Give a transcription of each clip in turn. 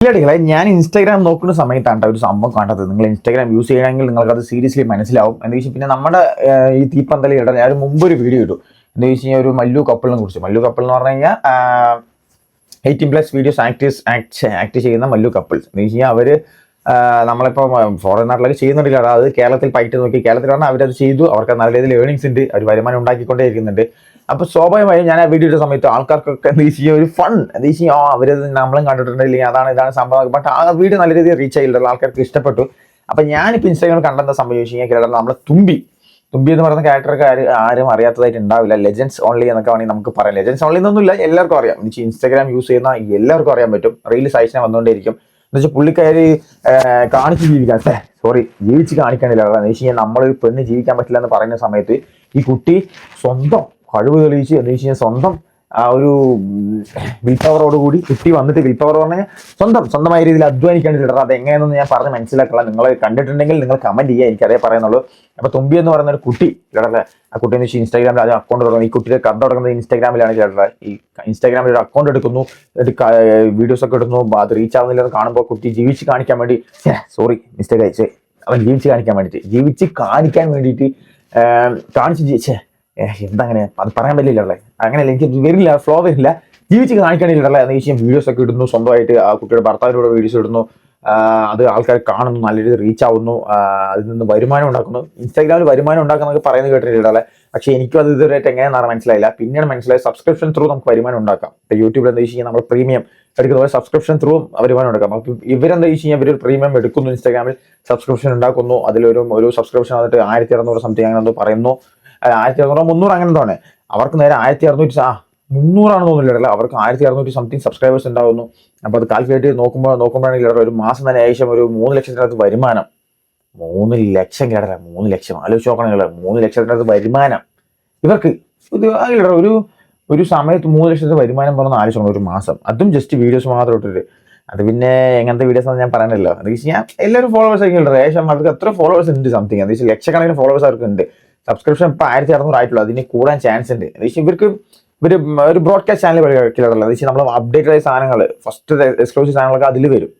ഇല്ലടികളെ ഞാൻ ഇൻസ്റ്റാഗ്രാം നോക്കുന്ന സമയത്താണ് ഒരു സംഭവം കണ്ടത്. നിങ്ങൾ ഇൻസ്റ്റാഗ്രാം യൂസ് ചെയ്യണമെങ്കിൽ നിങ്ങൾക്ക് അത് സീരിയസ്ലി മനസ്സിലാവും എന്ന് വെച്ചാൽ പിന്നെ നമ്മുടെ ഈ തീപ്പന്തലി ഇട ഞാൻ മുമ്പ് ഒരു വീഡിയോ ഇട്ടു. എന്ന് വെച്ച് കഴിഞ്ഞാൽ ഒരു മല്ലു കപ്പിളിനെ കുറിച്ച്. മല്ലു കപ്പിൾ എന്ന് പറഞ്ഞു കഴിഞ്ഞാൽ eighteen plus videos actors act act ചെയ്യുന്ന മല്ലു കപ്പിൾസ് എന്ന് വെച്ച് കഴിഞ്ഞാൽ ആഹ്, നമ്മളിപ്പോൾ ഫോറിൻ നാട്ടിലൊക്കെ ചെയ്യുന്നുണ്ടല്ലോ അത് കേരളത്തിൽ പൈറ്റ് നോക്കി. കേരളത്തിലാണ് അവരത് ചെയ്തു. അവർക്ക് നല്ല രീതിയിൽ ഏണിങ്സ് ഉണ്ട്. അവർ വരുമാനം ഉണ്ടാക്കിക്കൊണ്ടേ ഇരിക്കുന്നുണ്ട്. അപ്പൊ സ്വാഭാവികമായും ഞാൻ ആ വീഡിയോ ഇട്ട സമയത്ത് ആൾക്കാർക്കൊക്കെ എന്താ വെച്ച് ഒരു ഫൺ എന്താ വെച്ച് കഴിഞ്ഞാൽ ആ അവരത് നമ്മളും കണ്ടിട്ടുണ്ടെങ്കിൽ അതാണ് ഇതാണ് സംഭവം. ബട്ട് ആ വീഡിയോ നല്ല രീതിയിൽ റീച്ച് ആയില്ല ആൾക്കാർക്ക് ഇഷ്ടപ്പെട്ടു. അപ്പൊ ഞാനിപ്പോൾ ഇൻസ്റ്റാഗ്രാമിൽ കണ്ടെന്താ ചോദിച്ചു കഴിഞ്ഞാൽ നമ്മളെ തുമ്പി. തുമ്പി എന്ന് പറയുന്ന ക്യാരക്ടർക്ക് ആര് ആരും അറിയാത്തതായിട്ട് ഉണ്ടാവില്ല. ലെജൻസ് ഓൺലി എന്നൊക്കെ വേണമെങ്കിൽ നമുക്ക് പറയാം. ലെജൻസ് ഓൺലി എന്നൊന്നുമില്ല. എല്ലാവർക്കും അറിയാം. എന്ന് വെച്ചാൽ ഇൻസ്റ്റാഗ്രാം യൂസ് ചെയ്യുന്ന എല്ലാവർക്കും അറിയാൻ പറ്റും. റീൽസ് അയച്ചാൽ വന്നുകൊണ്ടേയിരിക്കും. എന്ന് വെച്ചാൽ പുള്ളിക്കാരി കാണിച്ച് ജീവിക്കാൻ സോറി ജീവിച്ച് കാണിക്കാനില്ല. എന്ന് വെച്ച് കഴിഞ്ഞാൽ നമ്മളൊരു പെണ്ണ് ജീവിക്കാൻ പറ്റില്ല എന്ന് പറയുന്ന സമയത്ത് ഈ കുട്ടി സ്വന്തം കഴിവ് തെളിയിച്ച് എന്ന് വെച്ച് സ്വന്തം ആ ഒരു വിൽ പവറോട് കൂടി കുട്ടി വന്നിട്ട് വിൽ പവർ പറഞ്ഞാൽ സ്വന്തം സ്വന്തമായ രീതിയിൽ അധ്വാനിക്കേണ്ടില്ല അത് എങ്ങനെയെന്ന് ഞാൻ പറഞ്ഞ് മനസ്സിലാക്കില്ല നിങ്ങൾ കണ്ടിട്ടുണ്ടെങ്കിൽ നിങ്ങൾ കമന്റ് ചെയ്യുക. എനിക്കതേ പറയുന്നുള്ളൂ. അപ്പൊ തുമ്പി എന്ന് പറയുന്ന ഒരു കുട്ടി കേട്ടല്ലേ ആ കുട്ടി എന്ന് വെച്ചാൽ ഇൻസ്റ്റാഗ്രാമിൽ ആദ്യം അക്കൗണ്ട് തുടങ്ങുന്നത് ഈ കുട്ടിയുടെ കഥ തുടങ്ങുന്നത് ഇൻസ്റ്റാഗ്രാമിലാണ് ചേട്ടാ ഈ ഇൻസ്റ്റാഗ്രാമിൽ ഒരു അക്കൗണ്ട് എടുക്കുന്നു. വീഡിയോസ് ഒക്കെ ഇടുന്നു. അത് റീച്ച് ആവുന്നില്ല എന്ന് കാണുമ്പോൾ കുട്ടി ജീവിച്ച് കാണിക്കാൻ വേണ്ടി സോറി മിസ്റ്റേക്ക് അയച്ചേ അവൻ ജീവിച്ച് കാണിക്കാൻ വേണ്ടിയിട്ട് ജീവിച്ച് കാണിക്കാൻ വേണ്ടിയിട്ട് കാണിച്ച് ജീവിച്ചേ എന്താ അങ്ങനെ അത് പറയാൻ പറ്റില്ലല്ലേ അങ്ങനെയല്ല എനിക്ക് വരില്ല ഫ്ലോ വരില്ല. ജീവിച്ച് കാണിക്കാനില്ലല്ലേ എന്ന് ചോദിച്ചാൽ വീഡിയോസ് ഒക്കെ ഇടുന്നു സ്വന്തമായിട്ട് ആ കുട്ടിയുടെ ഭർത്താവിനോട് വീഡിയോസ് ഇടുന്നു. അത് ആൾക്കാർ കാണുന്നു നല്ല രീതിയിൽ റീച്ച് ആവുന്നു. അതിൽ നിന്ന് വരുമാനം ഉണ്ടാക്കുന്നു. ഇൻസ്റ്റാഗ്രാമിൽ വരുമാനം ഉണ്ടാക്കുന്നൊക്കെ പറയുന്നത് അല്ലേ? പക്ഷേ എനിക്കും അത് ഇതുവരെയായിട്ട് എങ്ങനെയാണെന്ന് മനസ്സിലായില്ല. പിന്നീട് മനസ്സിലായി സബ്സ്ക്രിപ്ഷൻ ത്രൂ നമുക്ക് വരുമാനം ഉണ്ടാക്കാം. ഇപ്പം യൂട്യൂബിൽ എന്താ വെച്ച് നമ്മൾ പ്രീമിയം എടുക്കുന്ന പോലെ സബ്സ്ക്രിപ്ഷൻ ത്രൂ വരുമാനം ഉണ്ടാക്കാം. അപ്പം ഇവരെന്താ വെച്ച് കഴിഞ്ഞാൽ ഇവർ പ്രീമിയം എടുക്കുന്നു ഇൻസ്റ്റാഗ്രാമിൽ സബ്സ്ക്രിപ്ഷൻ ഉണ്ടാക്കുന്നു. അതിലൊരു ഒരു സബ്സ്ക്രിപ്ഷൻ വന്നിട്ട് ആയിരത്തി അറുന്നൂറ് സംതിങ് അങ്ങനെ എന്തോ പറയുന്നു. ആയിരത്തി അറുന്നൂറ് മുന്നൂറ് അങ്ങനെ തോന്നെ അവർക്ക് നേരെ ആയിരത്തി അറുന്നൂറ്റി ആ മുന്നൂറാണ് തോന്നുന്നില്ല അവർക്ക് ആയിരത്തി അറുന്നൂറ്റി സംതിങ് സബ്സ്ക്രൈബേഴ്സ് ഉണ്ടാവുന്നു. അപ്പൊ അത് കാൽക്കുലേറ്റ് നോക്കുമ്പോൾ നോക്കുമ്പോഴാണെങ്കിൽ ഒരു മാസം തന്നെ ഏകദേശം ഒരു മൂന്ന് ലക്ഷത്തിനകത്ത് വരുമാനം. മൂന്ന് ലക്ഷം കേടല മൂന്ന് ലക്ഷം. ആലോചിച്ച് നോക്കണമെങ്കിൽ മൂന്ന് ലക്ഷത്തിനകത്ത് വരുമാനം. ഇവർക്ക് ഇത് ഒരു ഒരു സമയത്ത് മൂന്ന് ലക്ഷത്തിന് വരുമാനം പറഞ്ഞ ആലോചിക്കണം ഒരു മാസം. അതും ജസ്റ്റ് വീഡിയോസ് മാത്രം ഇട്ടിട്ട്. അത് പിന്നെ എങ്ങനത്തെ വീഡിയോസ് ആണെന്ന് ഞാൻ പറയാനല്ലോ അത് ഞാൻ എല്ലാവരും ഫോളോവേഴ്സ് ആയിരിക്കും ഏകദേശം അവർക്ക് എത്ര ഫോളോവേഴ്സ് ഉണ്ട് സംതിങ് അത് വെച്ചാൽ ലക്ഷക്കണക്കിന് ഫോളോവേഴ്സ് അവർക്ക് ഉണ്ട്. സബ്സ്ക്രിപ്ഷൻ ഇപ്പം ആയിരത്തി അറുന്നൂറ് ആയിട്ടുള്ളൂ. അതിന് കൂടാൻ ചാൻസ് ഉണ്ട്. ഇവർക്ക് ഇവർ ഒരു ബ്രോഡ്കാസ്റ്റ് ചാനൽ കളിക്കാറുള്ളത് എന്ന് വെച്ചാൽ നമ്മൾ അപ്ഡേറ്റഡ് ആയ സാധനങ്ങൾ ഫസ്റ്റ് എക്സ്ക്ലൂസീവ് സാധനങ്ങളൊക്കെ അതിൽ വരും.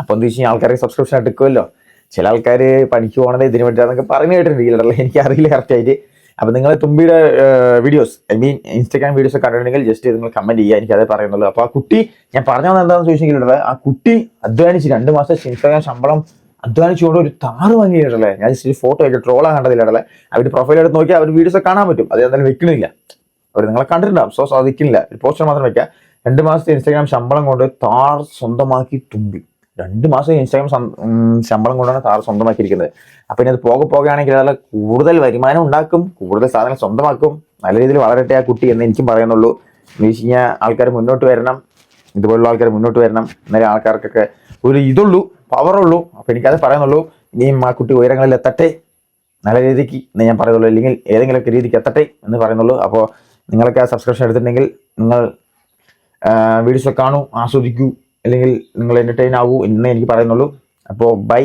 അപ്പോൾ എന്താ വെച്ച് ആൾക്കാർക്ക് സബ്സ്ക്രിപ്ഷൻ എടുക്കുമല്ലോ ചില ആൾക്കാർ പണിക്ക് പോകണത് ഇതിന് വേണ്ടിയാന്നൊക്കെ പറഞ്ഞു കേട്ടിട്ടുണ്ട് ഇല്ലല്ലേ എനിക്ക് അറിയില്ല കറക്റ്റ് ആയിട്ട്. അപ്പൊ നിങ്ങൾ തുമ്പിയുടെ videos I mean Instagram videos ഒക്കെ കണ്ടിട്ടുണ്ടെങ്കിൽ ജസ്റ്റ് നിങ്ങൾ കമന്റ് ചെയ്യുക. എനിക്ക് അതേ പറയുന്നുള്ളൂ. അപ്പോൾ ആ കുട്ടി ഞാൻ പറഞ്ഞു വന്നത് എന്താണെന്ന് ചോദിച്ചെങ്കിൽ ആ കുട്ടി അധ്വാനിച്ച് രണ്ട് മാസം ഇൻസ്റ്റാഗ്രാം ശമ്പളം അധ്വാനിച്ചുകൊണ്ട് ഒരു താറ് വാങ്ങിയിട്ടല്ലേ ഞാൻ ജസ്റ്റ് ഫോട്ടോ ആയിട്ട് ട്രോളാ കണ്ടതില്ലല്ലേ അവരുടെ പ്രൊഫൈൽ എടുത്ത് നോക്കിയാൽ അവർ വീഡിയോസ് കാണാൻ പറ്റും. അത് എന്തായാലും വെക്കണില്ല. അവർ നിങ്ങളെ കണ്ടിട്ടുണ്ടാവും. സോ സാധിക്കില്ല. ഒരു പോസ്റ്റർ മാത്രം വെക്കുക രണ്ട് മാസത്തെ ഇൻസ്റ്റാഗ്രാം ശമ്പളം കൊണ്ട് താർ സ്വന്തമാക്കി തുമ്പി. രണ്ട് മാസം ഇൻസ്റ്റാഗ്രാം ശമ്പളം കൊണ്ടാണ് താർ സ്വന്തമാക്കിയിരിക്കുന്നത്. അപ്പൊ ഇനി അത് പോകെ പോകുകയാണെങ്കിൽ അതിൽ കൂടുതൽ വരുമാനം ഉണ്ടാക്കും. കൂടുതൽ സാധനം സ്വന്തമാക്കും. നല്ല രീതിയിൽ വളരട്ടെ ആ കുട്ടി എന്ന് എനിക്കും പറയുന്നുള്ളൂ. എന്ന് വെച്ച് കഴിഞ്ഞാൽ ആൾക്കാർ മുന്നോട്ട് വരണം. ഇതുപോലുള്ള ആൾക്കാർ മുന്നോട്ട് വരണം. എന്നാലേ ആൾക്കാർക്കൊക്കെ ഒരു ഇതുള്ളൂ. പവറുള്ളൂ. അപ്പൊ എനിക്കത് പറയുന്നുള്ളൂ. ഇനിയും ആ കുട്ടി ഉയരങ്ങളിൽ എത്തട്ടെ. നല്ല രീതിക്ക് എന്ന് ഞാൻ പറയുന്നുള്ളൂ. അല്ലെങ്കിൽ ഏതെങ്കിലുമൊക്കെ രീതിക്ക് എത്തട്ടെ എന്ന് പറയുന്നുള്ളൂ. അപ്പോൾ നിങ്ങളൊക്കെ ആ സബ്സ്ക്രിപ്ഷൻ എടുത്തിട്ടുണ്ടെങ്കിൽ നിങ്ങൾ വീഡിയോസ് കാണൂ ആസ്വദിക്കൂ. അല്ലെങ്കിൽ നിങ്ങൾ എന്റർടൈൻ ആകൂ എന്നേ എനിക്ക് പറയുന്നുള്ളൂ. അപ്പോൾ ബൈ